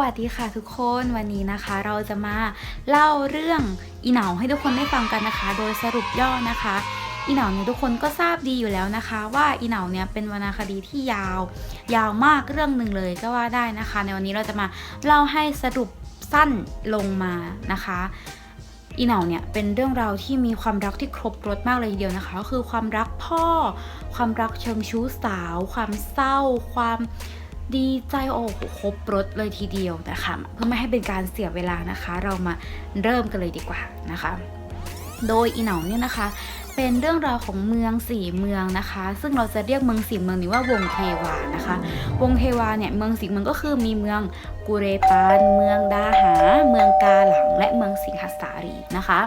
วัสดีค่ะทุกคนวันนี้นะคะ เราจะมาเล่าเรื่องอีเหนาให้ทุกคนได้ฟังกันนะคะ โดยสรุปย่อนะคะ อีเหนาเนี่ยทุกคนก็ทราบดีอยู่แล้วนะคะ ว่าอีเหนาเนี่ยเป็นวรรณคดีที่ยาว ยาวมากเรื่องหนึ่งเลยก็ว่าได้นะคะ ในวันนี้เราจะมาเล่าให้สรุปสั้นลงมานะคะอีเหนาเนี่ยเป็นเรื่องราวที่มีความรักที่ครบรสมากเลยทีเดียวนะคะก็คือความรักพ่อ ความรักเชิงชู้สาว ความเศร้า ความ ดีใจโอ้โหครบรถเลยทีเดียวนะคะเพื่อไม่ให้เป็นการเสียเวลานะคะ เรามาเริ่มกันเลยดีกว่านะคะ โดยอีเหนาเนี่ยนะคะ เป็นเรื่องราวของเมืองสี่เมืองนะคะ ซึ่งเราจะเรียกเมืองสี่เมืองนี้ว่าวงเทวานะคะ วงเทวาเนี่ยเมืองสี่เมืองก็คือมีเมืองกุเรปาน เมืองดาหา เมืองกาหลังและเมืองสิงหสารีนะคะ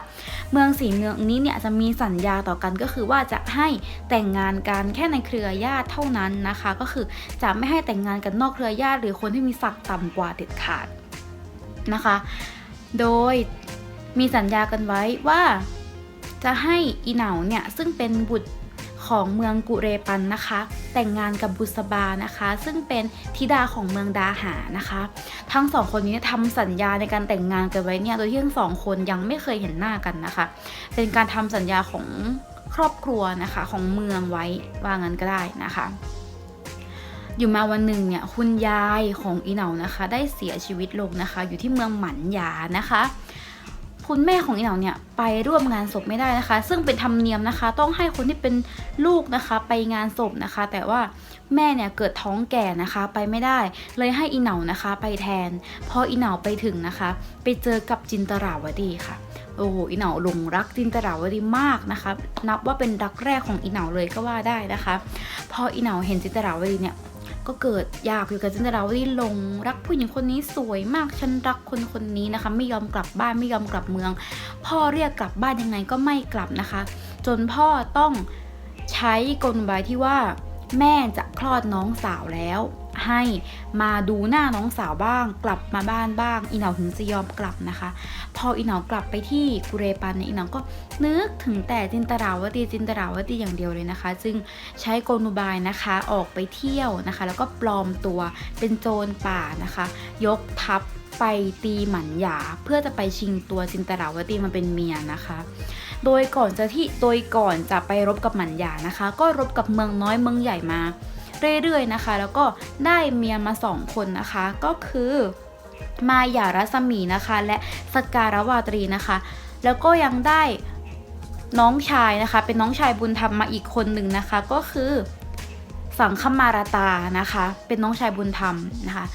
เมืองสี่เมืองนี้เนี่ยจะมีสัญญาต่อกันก็คือว่าจะให้แต่งงานกันแค่ในเครือญาติเท่านั้นนะคะ ก็คือจะไม่ให้แต่งงานกันนอกเครือญาติ หรือคนที่มีศักดิ์ต่ำกว่าเด็ดขาดนะคะ โดยมีสัญญากันไว้ว่าจะให้อีเหนาเนี่ยซึ่งเป็นบุตร ของเมืองกุเรปันนะคะ แต่งงานกับบุษบานะคะ ซึ่งเป็นธิดาของเมืองดาหานะคะ ทั้งสองคนนี้ทำสัญญาในการแต่งงานกันไว้เนี่ยโดยที่ทั้งสองคนยังไม่เคยเห็นหน้ากันนะคะ เป็นการทำสัญญาของครอบครัวนะคะของเมืองไว้ว่างั้นก็ได้นะคะอยู่มาวันหนึ่งเนี่ยคุณยายของอีเหนานะคะ ได้เสียชีวิตลงนะคะ อยู่ที่เมืองหมันยานะคะ คุณแม่ของอีเหนาเนี่ยไปร่วมงานศพไม่ได้นะคะ ซึ่งเป็นธรรมเนียมนะคะ ต้องให้คนที่เป็นลูกนะคะ ไปงานศพนะคะ แต่ว่าแม่เนี่ยเกิดท้องแก่นะคะไปไม่ได้ เลยให้อีเหนานะคะ ไปแทน พออีเหนาไปถึงนะคะ ไปเจอกับจินตราวดีค่ะโอ้โหอีเหนาหลงรักจินตราวดีมากนะคะ นับว่าเป็นรักแรกของอีเหนาเลยก็ว่าได้นะคะ พออีเหนาเห็นจินตราวดีเนี่ย ก็เกิดอยากอยู่กับจินตราวดีหลง รักผู้หญิงคนนี้สวยมากฉันรักคนคนนี้นะคะ ไม่ยอมกลับบ้านไม่ยอมกลับเมือง พ่อเรียกกลับบ้านยังไงก็ไม่กลับนะคะ จนพ่อต้องใช้กลอุบายที่ว่า แม่จะคลอดน้องสาวแล้ว ให้มาดูหน้าน้องสาวบ้าง กลับมาบ้านบ้าง อีเหนาถึงจะยอมกลับนะคะ พออีเหนากลับไปที่กุเรปันเนี่ยอีเหนาก็นึกถึงแต่จินตราวตีจินตราวตีอย่างเดียวเลยนะคะ จึงใช้กลอุบายนะคะออกไปเที่ยวนะคะ แล้วก็ปลอมตัวเป็นโจรป่านะคะ ยกทัพไปตีหมันหยาเพื่อจะไปชิงตัวจินตราวตีมาเป็นเมียนะคะโดยก่อนจะที่โดยก่อนจะไปรบกับหมันหยานะคะ ก็รบกับเมืองน้อยเมืองใหญ่มา เรื่อยๆนะคะ แล้วก็ได้เมียมาสองคนนะคะ ก็คือมายารัศมีนะคะ และสการวาตรีนะคะ แล้วก็ยังได้น้องชายนะคะ เป็นน้องชายบุญธรรมมาอีกคนหนึ่งนะคะ ก็คือสังคมาราตานะคะ เป็นน้องชายบุญธรรมนะคะ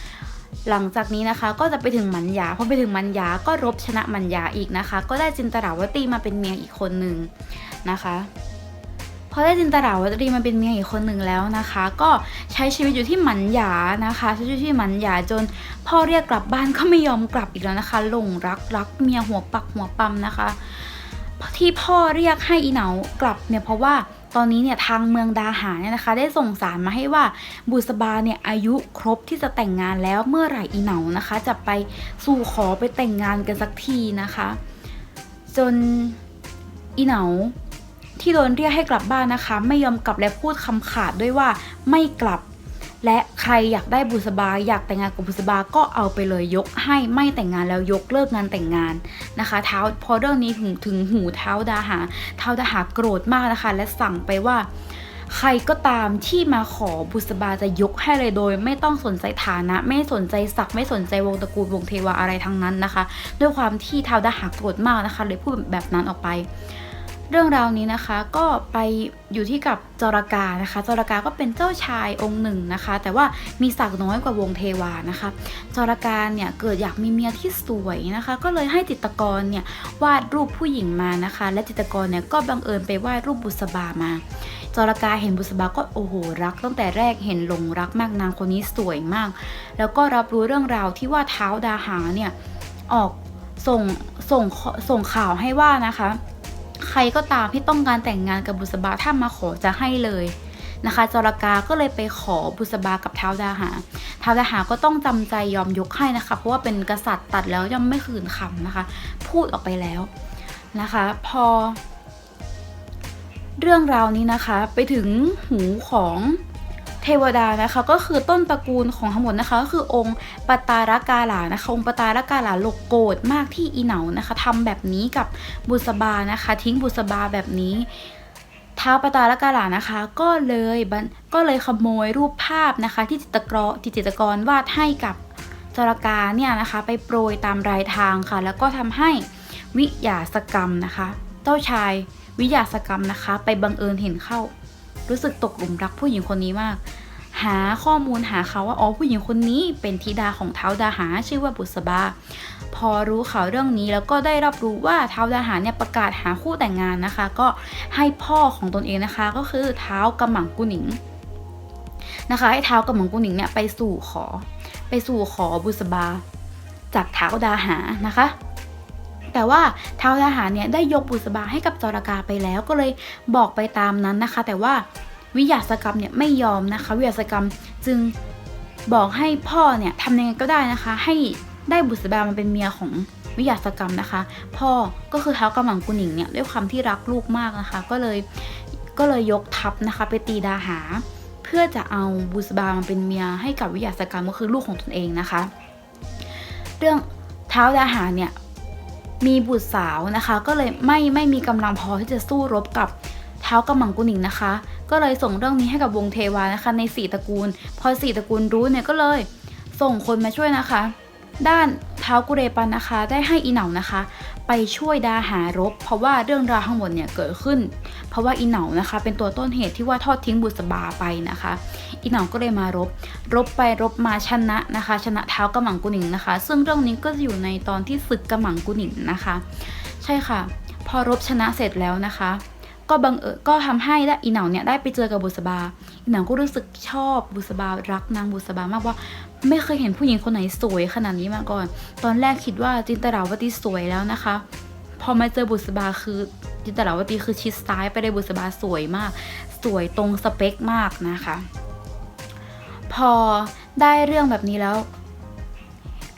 หลังจากนี้นะคะก็จะไปถึงมันยาพอไปถึงมันยาก็รบชนะมันยาอีกนะคะ ก็ได้จินตราวตีมาเป็นเมียอีกคนหนึ่งนะคะ อได้จินตราวตีมาเป็นเมียอีกคนหนึ่งแล้วนะคะ ก็ใช้ชีวิตอยู่ที่หมันหยานะคะใช้ชีวิตที่หมันหยาจน พ่อเรียกกลับบ้านก็ไม่ยอมกลับอีกแล้วนะคะหลงรักรักเมียหัวปักหัวปั๊มนะคะ ที่พ่อเรียกให้อีเหนากลับเนี่ยเพราะว่าตอนนี้เนี่ยทางเมืองดาหาเนี่ยนะคะ ได้ส่งสารมาให้ว่าบุษบาเนี่ยอายุครบที่จะแต่งงานแล้วเมื่อไหร่อีเหนานะคะ จะไปสู่ขอไปแต่งงานกันสักทีนะคะ จนอีเหนา ที่โดนเรียกให้กลับบ้านนะคะ ไม่ยอมกลับและพูดคำขาดด้วยว่าไม่กลับ และใครอยากได้บุษบา อยากแต่งงานกับบุษบาก็เอาไปเลยยกให้ไม่แต่งงานแล้วยกเลิกงานแต่งงานนะคะเท้าพอเรื่องนี้ถึงถึงหูเท้าดาหา เท้าดาหาโกรธมากนะคะ และสั่งไปว่าใครก็ตามที่มาขอบุษบาจะยกให้เลยโดย ไม่ต้องสนใจฐานะ ไม่สนใจศักดิ์ไม่สนใจวงตระกูลวงเทวาอะไรทั้งนั้นนะคะ ด้วยความที่เท้าดาหาโกรธมากนะคะ เลยพูดแบบนั้นออกไป เรื่องราวนี้นะคะก็ไปอยู่ที่กับจรกานะคะ จรกาก็เป็นเจ้าชายองค์หนึ่งนะคะ แต่ว่ามีศักดิ์น้อยกว่าวงเทวานะคะ จรกาเนี่ยเกิดอยากมีเมียที่สวยนะคะ ก็เลยให้จิตรกรเนี่ยวาดรูปผู้หญิงมานะคะ และจิตรกรเนี่ยก็บังเอิญไปวาดรูปบุษบามาจรกาเห็นบุษบาก็โอ้โหรัก ตั้งแต่แรกเห็นหลงรักมากนางคนนี้สวยมาก แล้วก็รับรู้เรื่องราวที่ว่าเท้าดาหาเนี่ยออกส่งส่งส่งข่าวให้ว่านะคะ ใครก็ตามที่ต้องการแต่งงานกับบุษบาถ้ามาขอจะให้เลยนะคะจรากาก็เลยไปขอบุษบากับเท้าดาหาเท้าดาหาก็ต้องจำใจยอมยกให้นะคะ เพราะว่าเป็นกษัตริย์ตัดแล้วย่อมไม่คืนคำนะคะ พูดออกไปแล้วนะคะ พอ เรื่องราวนี้นะคะ ไปถึงหูของ เทวดานะคะก็คือต้นตระกูลของทั้งหมดนะคะก็คือองค์ปตารกาลานะคะองค์ปตารกาลาโลกโกรธมากที่อีเหนานะคะทำแบบนี้กับบุษบานะคะ ทิ้งบุษบาแบบนี้ท้าวปตารกาลานะคะ ก็เลยก็เลยขโมยรูปภาพนะคะ ที่จิตกรที่จิตกรวาดให้กับจรกาเนี่ยนะคะ ไปโปรยตามรายทางค่ะ แล้วก็ทำให้วิยาสกรรมนะคะ เจ้าชายวิยาสกรรมนะคะ ไปบังเอิญเห็นเข้า รู้สึกตกหลุมรักผู้หญิงคนนี้มาก หาข้อมูลหาเขาว่าอ๋อผู้หญิงคนนี้เป็นธิดาของท้าวดาหาชื่อว่าบุษบา พอรู้ข่าวเรื่องนี้แล้วก็ได้รับรู้ว่าท้าวดาหาเนี่ยประกาศหาคู่แต่งงานนะคะ ก็ให้พ่อของตนเองนะคะ ก็คือเท้าวกำหมังกุหนิงนะคะ ให้เท้าวกำหมังกุหนิงเนี่ยไปสู่ขอ ไปสู่ขอบุษบา จากท้าวดาหานะคะ แต่ว่าท้าวดาหาเนี่ยได้ยกบุษบาให้กับจรกาไปแล้วก็เลยบอกไปตามนั้นนะคะ แต่ว่าวิยาสกรรมเนี่ยไม่ยอมนะคะ วิยาสกรรมจึงบอกให้พ่อเนี่ยทำยังไงก็ได้นะคะ ให้ได้บุษบามาเป็นเมียของวิยาสกรรมนะคะ พ่อก็คือเท้าวกำหังกุหนิงเนี่ยด้วยความที่รักลูกมากนะคะ ก็เลยก็เลยยกทัพนะคะ ไปตีดาหา เพื่อจะเอาบุษบามาเป็นเมียให้กับวิยาสกรรมก็คือลูกของตนเองนะคะ เรื่องเท้าวดาหาเนี่ย มีบุตรสาวนะคะ ก็เลยไม่ไม่มีกำลังพอที่จะสู้รบกับเท้ากำมังกุนิงนะคะ ก็เลยส่งเรื่องนี้ให้กับวงเทวานะคะ ในสี่ตระกูล พอสี่ตระกูลรู้เนี่ยก็เลยส่งคนมาช่วยนะคะ ด้านเท้ากุเรปันนะคะ ได้ให้อีเหนานะคะ ไปช่วยดาหารบ เพราะว่าเรื่องราวทั้งหมดเนี่ยเกิดขึ้น ราะว่าอีเหนานะคะ เป็นตัวต้นเหตุที่ว่าทอดทิ้งบุษบาไปนะคะ อีเหนาก็เลยมารบ รบไปรบมาชนะนะคะ ชนะเท้าวกำหมังกุหนิงนะคะ ซึ่งเรื่องนี้ก็จะอยู่ในตอนที่ศึกกำหมังกุหนิงนะคะ ใช่ค่ะ พอรบชนะเสร็จแล้วนะคะ ก็บังเอิญก็ทำให้ได้อีเหนาเนี่ยได้ไปเจอกับบุษบา อีเหนาก็รู้สึกชอบบุษบารักนางบุษบามากว่าไม่เคยเห็นผู้หญิงคนไหนสวยขนาดนี้มาก่อน ตอนแรกคิดว่าจินตราวตีสวยแล้วนะคะ อมาเจอบุษบาคือจินตราวตีคือชิดซ้ายไปได้บุษบาสวยมาก สวยตรงสเปคมากนะคะ พอได้เรื่องแบบนี้แล้ว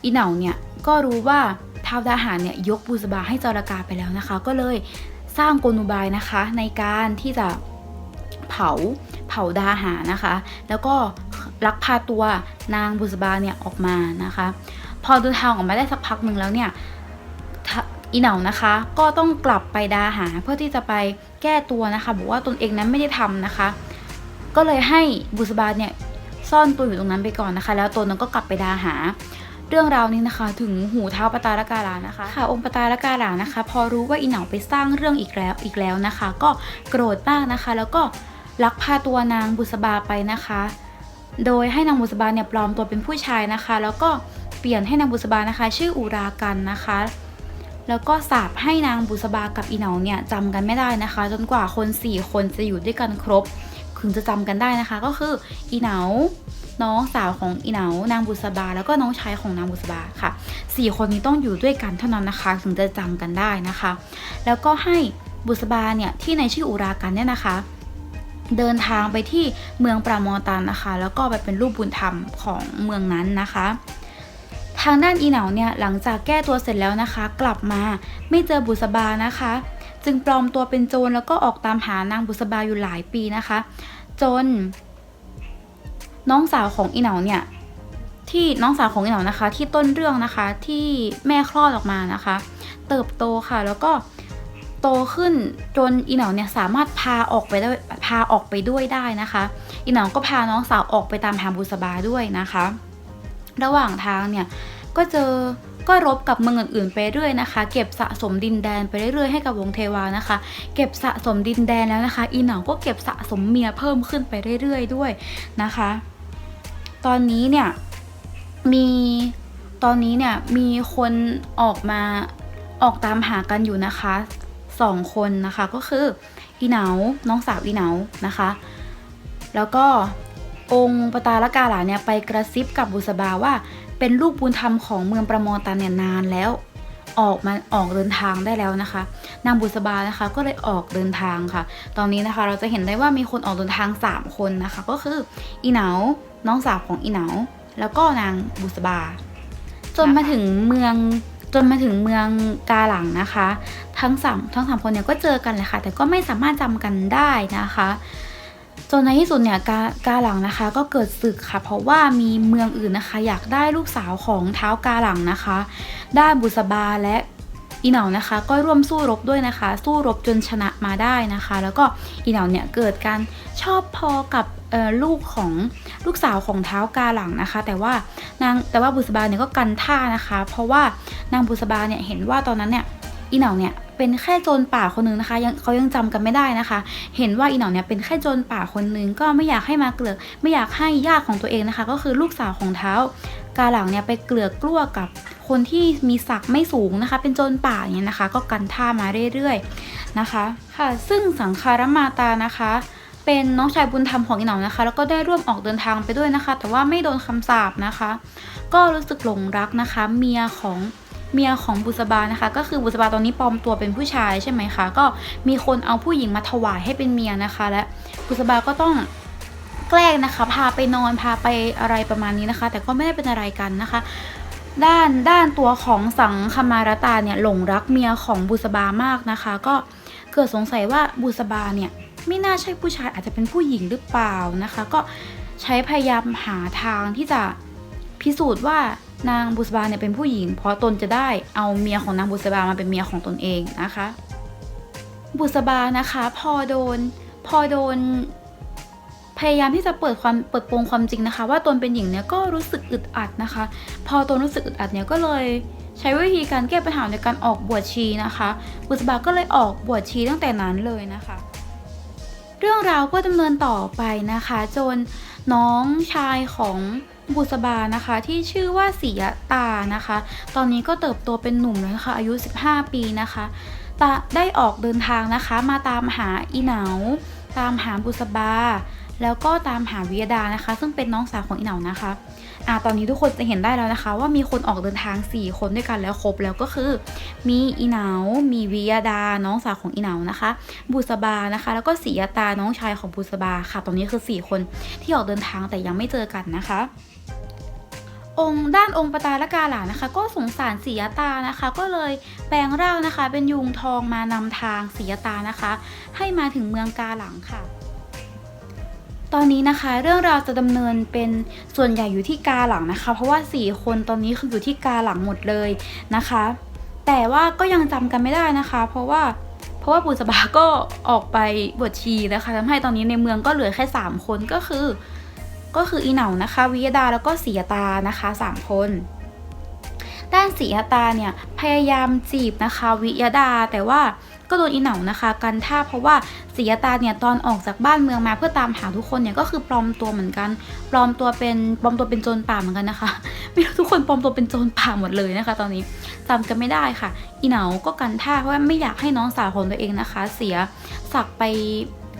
อีเหนาเนี่ยก็รู้ว่าท้าวดาหารเนี่ยยกบุษบาให้จรกาไปแล้วนะคะ ก็เลยสร้างกลอุบายนะคะ ในการที่จะเผาเผาดาหานะคะ แล้วก็ลักพาตัวนางบุษบาเนี่ยออกมานะคะ พอเดินทางออกมาได้สักพักหนึ่งแล้วเนี่ย อีเหนานะคะ ก็ต้องกลับไปดาหาเพื่อที่จะไปแก้ตัวนะคะบอกว่าตนเองนั้นไม่ได้ทำนะคะ ก็เลยให้บุษบาเนี่ยซ่อนตัวอยู่ตรงนั้นไปก่อนนะคะ แล้วตนนั้นก็กลับไปดาหา เรื่องราวนี้นะคะ ถึงหูเท้าปตารกาลานะคะ ค่ะ องค์ปตารกาลานะคะ พอรู้ว่าอีเหนาไปสร้างเรื่องอีกแล้วอีกแล้วนะคะ ก็โกรธมากนะคะ แล้วก็ลักพาตัวนางบุษบาไปนะคะ โดยให้นางบุษบาเนี่ยปลอมตัวเป็นผู้ชายนะคะ แล้วก็เปลี่ยนให้นางบุษบานะคะ ชื่ออุรากันนะคะ แล้วก็สาบให้นางบุษบากับอีเหนาเนี่ยจำกันไม่ได้นะคะ จนกว่าคน 4 คนจะอยู่ด้วยกันครบถึงจะจำกันได้นะคะ ก็คืออีเหนาน้องสาวของอีเหนานางบุษบา แล้วก็น้องชายของนางบุษบาค่ะสี่คนนี้ต้องอยู่ด้วยกันเท่านั้นนะคะ ถึงจะจำกันได้นะคะ แล้วก็ให้บุษบาเนี่ยที่ในชื่ออุรากันเนี่ยนะคะ เดินทางไปที่เมืองปรามอตันนะคะ แล้วก็ไปเป็นลูกบุญธรรมของเมืองนั้นนะคะ ทางด้านอีเหนาเนี่ยหลังจากแก้ตัวเสร็จแล้วนะคะ กลับมาไม่เจอบุษบานะคะ จึงปลอมตัวเป็นโจรแล้วก็ออกตามหานางบุษบาอยู่หลายปีนะคะ จน น้องสาวของอีเหนาเนี่ยที่น้องสาวของอีเหนานะคะ ที่ต้นเรื่องนะคะที่แม่คลอดออกมานะคะ เติบโตค่ะแล้วก็โตขึ้นจนอีเหนาเนี่ยสามารถพาออกไปได้พาออกไปด้วยได้นะคะ อีเหนาก็พาน้องสาวออกไปตามหาบุษบาด้วยนะคะ ระหว่างทางเนี่ยก็เจอก็รบกับเมืองอื่นๆไปเรื่อยนะคะ เก็บสะสมดินแดนไปเรื่อยๆให้กับวงเทวานะคะ เก็บสะสมดินแดนแล้วนะคะ อีหนาก็เก็บสะสมเมียเพิ่มขึ้นไปเรื่อยๆด้วยนะคะ ตอนนี้เนี่ยมีตอนนี้เนี่ยมีคนออกมาออกตามหากันอยู่นะคะสองคนนะคะก็คืออีเหนาน้องสาวอีเหนานะคะ แล้วก็ องค์ปตารกาหลาเนี่ยไปกระซิบกับบุษบาว่า เป็นลูกบุญธรรมของเมืองประมอตันเนี่ยนานแล้ว ออกมาออกเดินทางได้แล้วนะคะ นางบุษบานะคะก็เลยออกเดินทางค่ะ ตอนนี้นะคะเราจะเห็นได้ว่ามีคนออกเดินทาง 3 คนนะคะ ก็คืออีเหนาน้องสาวของอีเหนาแล้วก็นางบุษบา จนมาถึงเมืองจนมาถึงเมืองกาหลังนะคะ ทั้งสามทั้งสามคนเนี่ยก็เจอกันแหละค่ะ แต่ก็ไม่สามารถจำกันได้นะคะ จนในที่สุดเนี่ยกากาหลังนะคะ ก็เกิดศึกค่ะ เพราะว่ามีเมืองอื่นนะคะ อยากได้ลูกสาวของเท้ากาหลังนะคะ ได้บุษบาและอีเหนานะคะ ก็ร่วมสู้รบด้วยนะคะ สู้รบจนชนะมาได้นะคะ แล้วก็อีเหนาเนี่ยเกิดการชอบพอกับลูกของลูกสาวของเท้ากาหลังนะคะ แต่ว่านางแต่ว่าบุษบาเนี่ยก็กันท่านะคะ เพราะว่านางบุษบาเนี่ยเห็นว่าตอนนั้นเนี่ยอีเหนาเนี่ย เป็นแค่โจรป่าคนหนึงนะคะยังเขายังจำกันไม่ได้นะคะ เห็นว่าอีหนาเนี่ยเป็นแค่โจรป่าคนหนึงก็ไม่อยากให้มาเกลือก ไม่อยากให้ญาติของตัวเองนะคะ ก็คือลูกสาวของเท้ากาหลังเนี่ยไปเกลือกกลัวกับคนที่มีศักดิ์ไม่สูงนะคะ เป็นโจรป่าอย่างเงี้ยนะคะ ก็กันท่ามาเรื่อยๆนะคะค่ะซึ่งสังคารมาตานะคะเป็นน้องชายบุญธรรมของอีหนานะคะ แล้วก็ได้ร่วมออกเดินทางไปด้วยนะคะ แต่ว่าไม่โดนคำสาปนะคะ ก็รู้สึกหลงรักนะคะ เมียของ เมียของบุษบานะคะ ก็คือบุษบาตอนนี้ปลอมตัวเป็นผู้ชายใช่ไหมคะก็มีคนเอาผู้หญิงมาถวายให้เป็นเมียนะคะ และบุษบาก็ต้องแกล้งนะคะพาไปนอนพาไปอะไรประมาณนี้นะคะ แต่ก็ไม่ได้เป็นอะไรกันนะคะด้านด้านตัวของสังคมารตาเนี่ยหลงรักเมียของบุษบามากนะคะ ก็เกิดสงสัยว่าบุษบาเนี่ยไม่น่าใช่ผู้ชายอาจจะเป็นผู้หญิงหรือเปล่านะคะ ก็ใช้พยายามหาทางที่จะพิสูจน์ว่า นางบุษบาเนี่ยเป็นผู้หญิง เพราะตนจะได้เอาเมียของนางบุษบามาเป็นเมียของตนเองนะคะ บุษบานะคะพอโดนพอโดน พยายามที่จะเปิดความเปิดโปงความจริงนะคะ ว่าตนเป็นหญิงเนี่ยก็รู้สึกอึดอัดนะคะ พอตนรู้สึกอึดอัดเนี่ยก็เลยใช้วิธีการแก้ปัญหาในการออกบวชชีนะคะ บุษบาก็เลยออกบวชชีตั้งแต่นั้นเลยนะคะ เรื่องราวก็ดำเนินต่อไปนะคะ จนน้องชายของ บุษบานะคะ ที่ชื่อว่าสียตานะคะ ตอนนี้ก็เติบโตเป็นหนุ่มแล้วนะคะอายุ 15 ปีนะคะตาได้ออกเดินทางนะคะ มาตามหาอีเหนา ตามหาบุษบา แล้วก็ตามหาวิยดานะคะ ซึ่งเป็นน้องสาวของอีเหนานะคะอ่าตอนนี้ทุกคนจะเห็นได้แล้วนะคะ ว่ามีคนออกเดินทาง 4 คนด้วยกันแล้วครบแล้วก็คือ มีอีเหนา มีวิยดา น้องสาวของอีเหนานะคะ บุษบานะคะ แล้วก็สียตาน้องชายของบุษบาค่ะ ตอนนี้คือ 4 คนที่ออกเดินทางแต่ยังไม่เจอกันนะคะองค์ด้านองค์ปตาละกาหลานะคะ ก็สงสารสียตานะคะ ก็เลยแปลงร่างนะคะ เป็นยุงทองมานำทางสียตานะคะ ให้มาถึงเมืองกาหลังค่ะ ตอนนี้นะคะเรื่องราวจะดำเนินเป็นส่วนใหญ่อยู่ที่กาหลังนะคะ เพราะว่า 4 คนตอนนี้คืออยู่ที่กาหลังหมดเลยนะคะ แต่ว่าก็ยังจำกันไม่ได้นะคะ เพราะว่าเพราะว่าปุษบาก็ออกไปบวชชีนะคะทำให้ตอนนี้ในเมืองก็เหลือแค่ 3 คนก็คือ ก็คืออีเหนานะคะวิยดาแล้วก็สียตานะคะสามคน ด้านสียตาเนี่ยพยายามจีบนะคะวิยดาแต่ว่า ก็โดนอีเหนานะคะกันท่าเพราะว่าสียตาเนี่ยตอนออกจากบ้านเมืองมาเพื่อตามหาทุกคนเนี่ยก็คือปลอมตัวเหมือนกัน ปลอมตัวเป็นปลอมตัวเป็นโจรป่าเหมือนกันนะคะ ไม่รู้ทุกคนปลอมตัวเป็นโจรป่าหมดเลยนะคะ ตอนนี้จำกันไม่ได้ค่ะ อีเหนาก็กันท่าเพราะว่าไม่อยากให้น้องสาวของตัวเองนะคะ เสียศักไป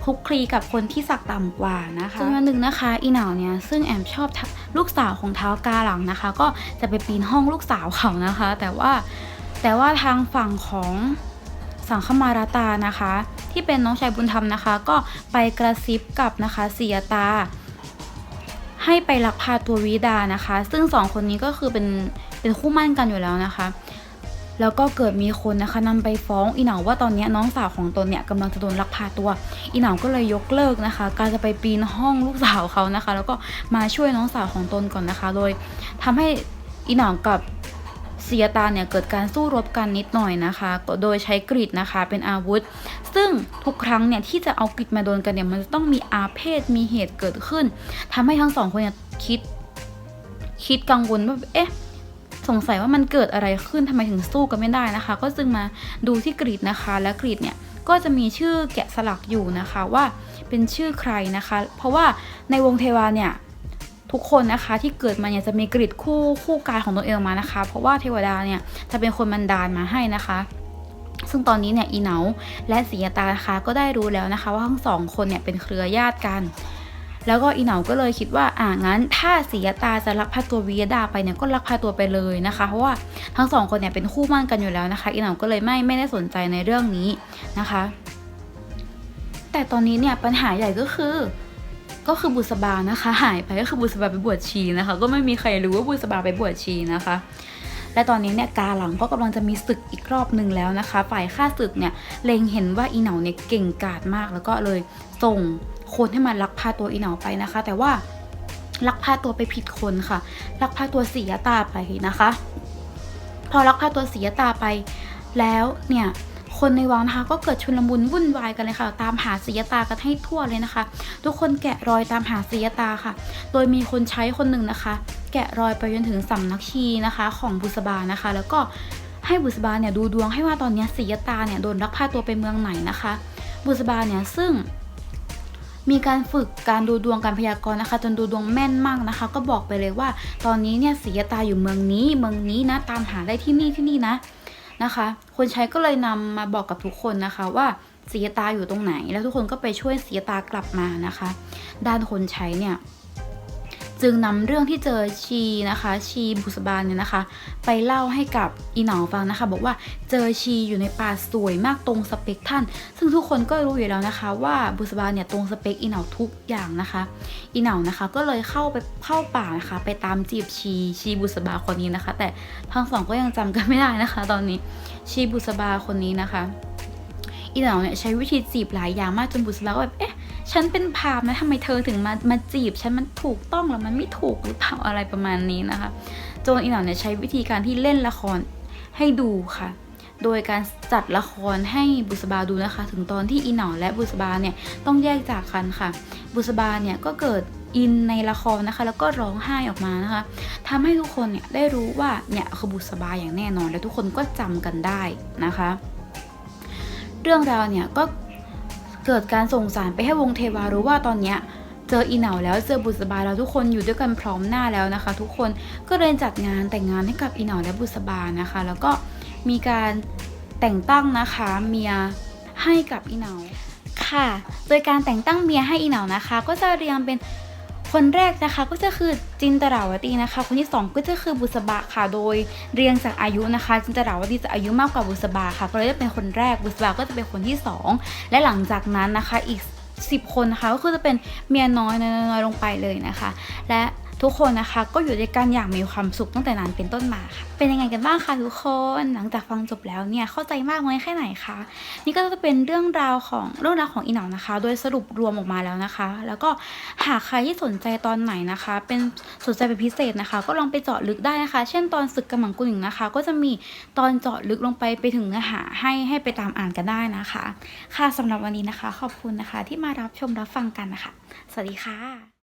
คลุกคลีกับคนที่ศักต่ำกว่านะคะจนวันหนึ่งนะคะ อีเหนาเนี่ยซึ่งแอมชอบลูกสาวของเท้ากาหลังนะคะ ก็จะไปปีนห้องลูกสาวเขานะคะ แต่ว่าแต่ว่าทางฝั่งของ สังคมาราตานะคะ ที่เป็นน้องชายบุญธรรมนะคะ ก็ไปกระซิบกับนะคะเสียตา ให้ไปลักพาตัววิดานะคะ ซึ่งสองคนนี้ก็คือเป็นเป็นคู่มั่นกันอยู่แล้วนะคะ แล้วก็เกิดมีคนนะคะนำไปฟ้องอีหนาว่าตอนนี้น้องสาวของตนเนี่ยกำลังจะโดนลักพาตัวอีหนาก็เลยยกเลิกนะคะ การจะไปปีนห้องลูกสาวเขานะคะ แล้วก็มาช่วยน้องสาวของตนก่อนนะคะ โดยทำให้อีหนากับ เสียตาเนี่ยเกิดการสู้รบกันนิดหน่อยนะคะ โดยใช้กรีดนะคะเป็นอาวุธ ซึ่งทุกครั้งเนี่ยที่จะเอากรีดมาโดนกันเนี่ยมันจะต้องมีอาเพศมีเหตุเกิดขึ้นทำให้ทั้งสองคนเนี่ยคิดคิดกังวลว่าเอ๊ะสงสัยว่ามันเกิดอะไรขึ้นทำไมถึงสู้กันไม่ได้นะคะ ก็จึงมาดูที่กรีดนะคะ และกรีดเนี่ยก็จะมีชื่อแกะสลักอยู่นะคะว่าเป็นชื่อใครนะคะ เพราะว่าในวงเทวาเนี่ย ทุกคนนะคะที่เกิดมาเนี่ยจะมีกรีดคู่คู่กายของตนเองมานะคะ เพราะว่าเทวดาเนี่ยจะเป็นคนบันดาลมาให้นะคะซึ่งตอนนี้เนี่ยอีเหนาและสียตานะคะก็ได้รู้แล้วนะคะ ว่าทั้งสองคนเนี่ยเป็นเครือญาติกัน แล้วก็อีเหนาก็เลยคิดว่าอ่างั้น ถ้าสียตาจะลักพาตัววิยดาไปเนี่ยก็ลักพาตัวไปเลยนะคะ เพราะว่าทั้งสองคนเนี่ยเป็นคู่มั่นกันอยู่แล้วนะคะ อีเหนาก็เลยไม่ไม่ได้สนใจในเรื่องนี้นะคะ แต่ตอนนี้เนี่ยปัญหาใหญ่ก็คือ ก็คือบุษบานะคะ หายไปก็คือบุษบาไปบวชชีนะคะ ก็ไม่มีใครรู้ว่าบุษบาไปบวชชีนะคะ และตอนนี้เนี่ยกาหลังก็กำลังจะมีศึกอีกรอบหนึ่งแล้วนะคะ ฝ่ายข้าศึกเนี่ยเล็งเห็นว่าอีเหนาเนี่ยเก่งกาจมาก แล้วก็เลยส่งคนให้มาลักพาตัวอีเหนาไปนะคะ แต่ว่าลักพาตัวไปผิดคนค่ะ ลักพาตัวสียตาไปนะคะ พอลักพาตัวสียตาไปแล้วเนี่ย คนในวังนะคะ ก็เกิดชุลมุนวุ่นวายกันเลยค่ะ ตามหาสียตากันให้ทั่วเลยนะคะ ทุกคนแกะรอยตามหาสียตาค่ะ โดยมีคนใช้คนหนึ่งนะคะ แกะรอยไปจนถึงสำนักชีนะคะ ของบุษบานะคะ แล้วก็ให้บุษบาเนี่ยดูดวงให้ว่าตอนนี้สียตาเนี่ยโดนลักพาตัวไปเมืองไหนนะคะ บุษบาเนี่ยซึ่งมีการฝึกการดูดวงการพยากรณ์นะคะ จนดูดวงแม่นมากนะคะ ก็บอกไปเลยว่า ตอนนี้เนี่ยสียตาอยู่เมืองนี้ เมืองนี้นะ ตามหาได้ที่นี่ที่นี่นะ นะคะ คนใช้ก็เลยนำมาบอกกับทุกคนนะคะว่าสียตาอยู่ตรงไหน แล้วทุกคนก็ไปช่วยสียตากลับมานะคะ ด้านคนใช้เนี่ย จึงนำเรื่องที่เจอชีนะคะชีบุษบาลเนี่ยนะคะ ไปเล่าให้กับอีหนองฟังนะคะ บอกว่าเจอชีอยู่ในป่าสวยมากตรงสเปคท่าน ซึ่งทุกคนก็รู้อยู่แล้วนะคะ ว่าบุษบาเนี่ยตรงสเปคอีเหนาทุกอย่างนะคะ อีเหนานะคะก็เลยเข้าไปเข้าป่านะคะ ไปตามจีบชีชีบุษบาคนนี้นะคะ แต่ทั้งสองก็ยังจำกันไม่ได้นะคะ ตอนนี้ชีบุษบาคนนี้นะคะ อีเหนาเนี่ยใช้วิธีจีบหลายอย่างมากจนบุษบาก็แบบเอ๊ะ ฉันเป็นพราหมนะทำไมเธอถึงมามาจีบฉันมันถูกต้องหรือมันไม่ถูกหรือเปล่าอะไรประมาณนี้นะคะโจนอีหนาเนี่ยใช้วิธีการที่เล่นละครให้ดูค่ะ โดยการจัดละครให้บุษบาดูนะคะ ถึงตอนที่อีหนาและบุษบาเนี่ยต้องแยกจากกันค่ะ บุษบาเนี่ยก็เกิดอินในละครนะคะ แล้วก็ร้องไห้ออกมานะคะทำให้ทุกคนเนี่ยได้รู้ว่าเนี่ยคือบุษบาอย่างแน่นอน และทุกคนก็จำกันได้นะคะ เรื่องราวเนี่ยก็ เกิดการส่งสารไปให้วงเทวารู้ว่าตอนเนี้ยเจออีเหนาแล้วเจอบุษบาแล้วทุกคนอยู่ด้วยกันพร้อมหน้าแล้วนะคะ ทุกคนก็เลยจัดงานแต่งงานให้กับอีเหนาและบุษบานะคะ แล้วก็มีการแต่งตั้งนะคะเมียให้กับอีเหนาค่ะ โดยการแต่งตั้งเมียให้อีเหนานะคะ ก็จะเรียงเป็น คนแรกนะคะก็จะคือจินตราวตีนะคะ คนที่สองก็จะคือบุษบาค่ะ โดยเรียงจากอายุนะคะ จินตราวตีจะอายุมากกว่าบุษบาค่ะ ก็เลยจะเป็นคนแรก บุษบาก็จะเป็นคนที่สองและหลังจากนั้นนะคะอีก 10 คนนะคะก็คือจะเป็นเมียน้อยน้อยลงไปเลยนะคะ และ ทุกคนนะคะก็อยู่ด้วยกันอย่างมีความสุขตั้งแต่นั้นเป็นต้นมาค่ะ เป็นยังไงกันบ้างคะทุกคนหลังจากฟังจบแล้วเนี่ยเข้าใจมากน้อยแค่ไหนคะนี่ก็จะเป็นเรื่องราวของเรื่องราวของอีหนองนะคะ โดยสรุปรวมออกมาแล้วนะคะ แล้วก็หากใครที่สนใจตอนไหนนะคะ เป็นสนใจเป็นพิเศษนะคะ ก็ลองไปเจาะลึกได้นะคะ เช่นตอนศึกกำมังกุลหนึ่งนะคะ ก็จะมีตอนเจาะลึกลงไปไปถึงเนื้อหาให้ให้ไปตามอ่านกันได้นะคะ ค่ะสำหรับวันนี้นะคะ ขอบคุณนะคะ ที่มารับชมรับฟังกันนะคะ สวัสดีค่ะ